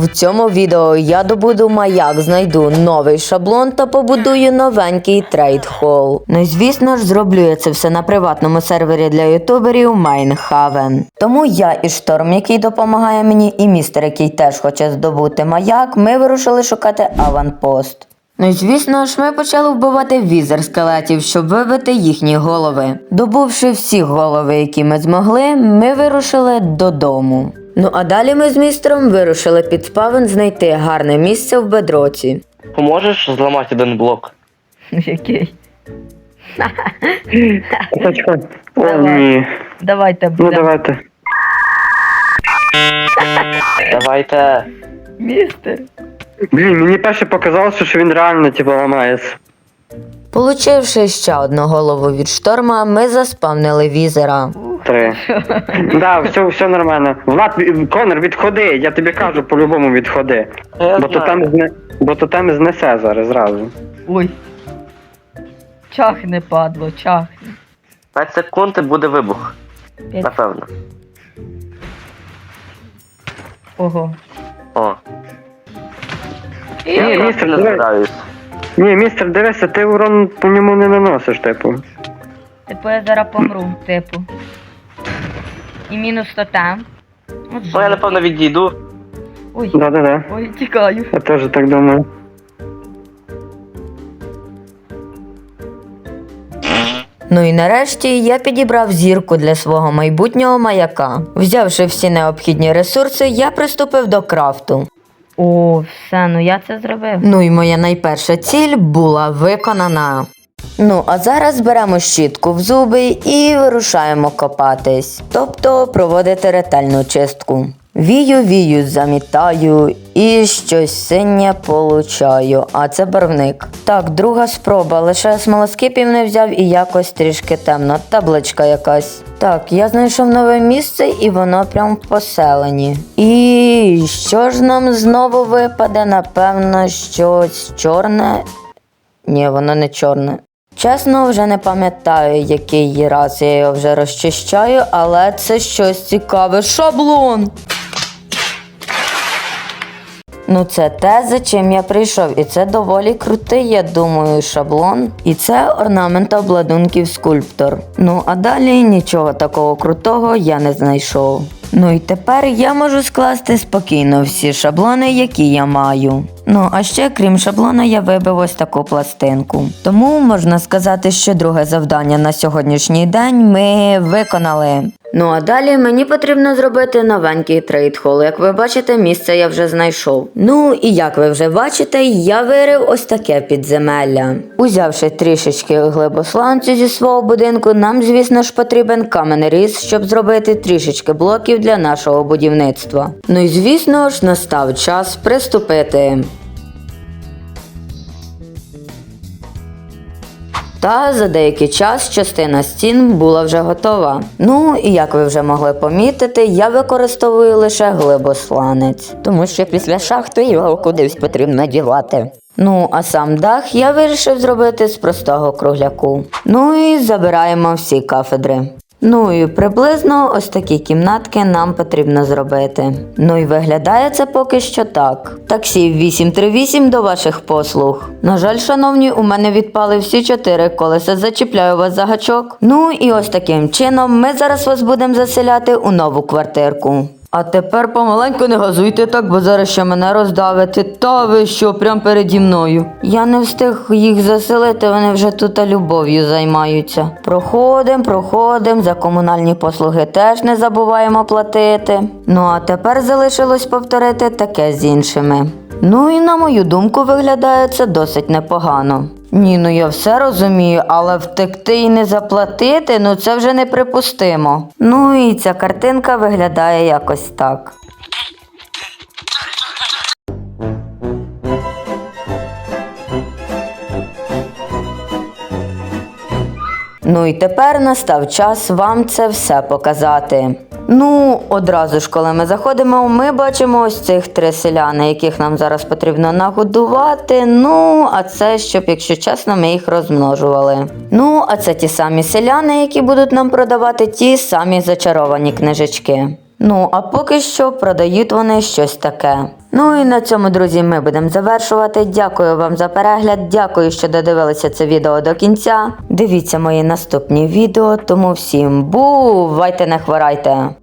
В цьому відео я добуду маяк, знайду новий шаблон та побудую новенький трейд хол. Ну і звісно ж, зроблю я це все на приватному сервері для ютуберів Майнхавен. Тому я і шторм, який допомагає мені, і містер, який теж хоче здобути маяк, ми вирушили шукати аванпост. Ну і звісно ж, ми почали вбивати візер скелетів, щоб вибити їхні голови. Добувши всі голови, які ми змогли, ми вирушили додому. Ну а далі ми з містером вирушили під спавен знайти гарне місце в бедроці. Поможеш зламати один блок? Який? О, Давай. ні. Давайте Ну будемо. давайте. Давайте. Містер. Блін, мені перше показалося, що він реально типу ламається. Получивши ще одну голову від шторма, ми заспавнили візера. Три. Да, все, все нормально. Влад, Конор, відходи, я тобі кажу, по-любому відходи. Я Бо то знаю. там зне... бо то там знесе зараз зразу. Ой. Чахне, падло, чахне. 5 секунд і буде вибух. П'ять. Напевно. Ого. О. Ні, Я містер, не давай. збираюсь. Ні, містер, дивися, ти урон по ньому не наносиш, типу. Типу я зараз помру, типу. І мінус то там. От Ну я жах. напевно відійду. Ой, Да-да-да. ой, тікаю. Я теж так думаю. Ну і нарешті я підібрав зірку для свого майбутнього маяка. Взявши всі необхідні ресурси, я приступив до крафту. О, все, ну я це зробив. Ну і моя найперша ціль була виконана. Ну, а зараз беремо щітку в зуби і вирушаємо копатись, тобто проводити ретельну чистку. Вію, вію, замітаю і щось синє получаю, а це барвник. Так, друга спроба, лише смолоскипів не взяв і якось трішки темно. Табличка якась. Так, я знайшов нове місце і воно прям в поселенні. І що ж нам знову випаде? Напевно, щось чорне. Ні, воно не чорне. Чесно, вже не пам'ятаю, який раз я його вже розчищаю, але це щось цікаве. Шаблон. Ну, це те, за чим я прийшов, і це доволі крутий, я думаю, шаблон. І це орнамент обладунків скульптор. Ну а далі нічого такого крутого я не знайшов. Ну і тепер я можу скласти спокійно всі шаблони, які я маю. Ну а ще, крім шаблона, я вибив ось таку пластинку. Тому можна сказати, що друге завдання на сьогоднішній день ми виконали. Ну а далі мені потрібно зробити новенький трейд-хол. Як ви бачите, місце я вже знайшов. Ну і як ви вже бачите, я вирив ось таке підземелля. Узявши трішечки глибосланцю зі свого будинку, нам, звісно ж, потрібен каменеріз, щоб зробити трішечки блоків для нашого будівництва. Ну і звісно ж, настав час приступити. Та за деякий час частина стін була вже готова. Ну і як ви вже могли помітити, я використовую лише глибосланець, тому що після шахти його кудись потрібно дівати. Ну, а сам дах я вирішив зробити з простого кругляку. Ну і забираємо всі кафедри. Ну і приблизно ось такі кімнатки нам потрібно зробити. Ну і виглядає це поки що так. Таксі 838 до ваших послуг. На жаль, шановні, у мене відпали всі чотири колеса. Зачіпляю вас за гачок. Ну і ось таким чином ми зараз вас будемо заселяти у нову квартирку. А тепер помаленьку не газуйте так, бо зараз ще мене роздавите. Та ви що, прям переді мною. Я не встиг їх заселити, вони вже тут любов'ю займаються. Проходим, проходим, за комунальні послуги теж не забуваємо платити. Ну а тепер залишилось повторити таке з іншими. Ну і на мою думку, виглядає це досить непогано. Ні, ну я все розумію, але втекти і не заплатити, ну це вже неприпустимо. Ну і ця картинка виглядає якось так. Ну і тепер настав час вам це все показати. Ну, одразу ж, коли ми заходимо, ми бачимо ось цих три селяни, яких нам зараз потрібно нагодувати. Ну, а це, щоб, якщо чесно, ми їх розмножували. Ну, а це ті самі селяни, які будуть нам продавати ті самі зачаровані книжечки. Ну, а поки що продають вони щось таке. Ну і на цьому, друзі, ми будемо завершувати. Дякую вам за перегляд. Дякую, що додивилися це відео до кінця. Дивіться мої наступні відео, тому всім бувайте, не хворайте!